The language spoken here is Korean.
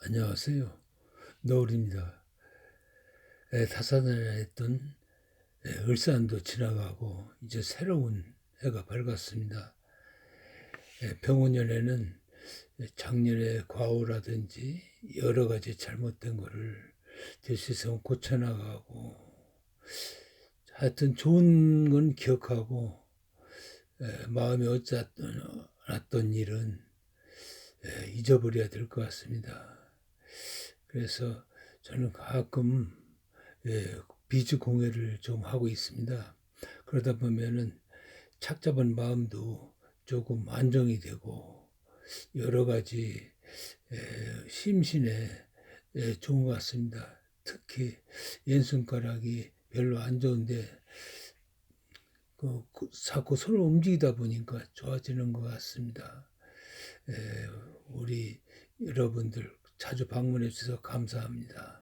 안녕하세요. 노을입니다. 에, 다사다난 했던 에, 을산도 지나가고 이제 새로운 해가 밝았습니다. 에, 병원연에는 작년에 과오라든지 여러 가지 잘못된 거를 될수있으면 고쳐나가고 하여튼 좋은 건 기억하고 에, 마음에 어쩌았던 일은 에, 잊어버려야 될 것 같습니다. 그래서 저는 가끔 예, 비즈 공예를 좀 하고 있습니다. 그러다 보면은 착잡한 마음도 조금 안정이 되고 여러 가지 예, 심신에 예, 좋은 것 같습니다. 특히 왼손가락이 별로 안 좋은데 그, 그 자꾸 손을 움직이다 보니까 좋아지는 것 같습니다. 예, 우리 여러분들 자주 방문해 주셔서 감사합니다.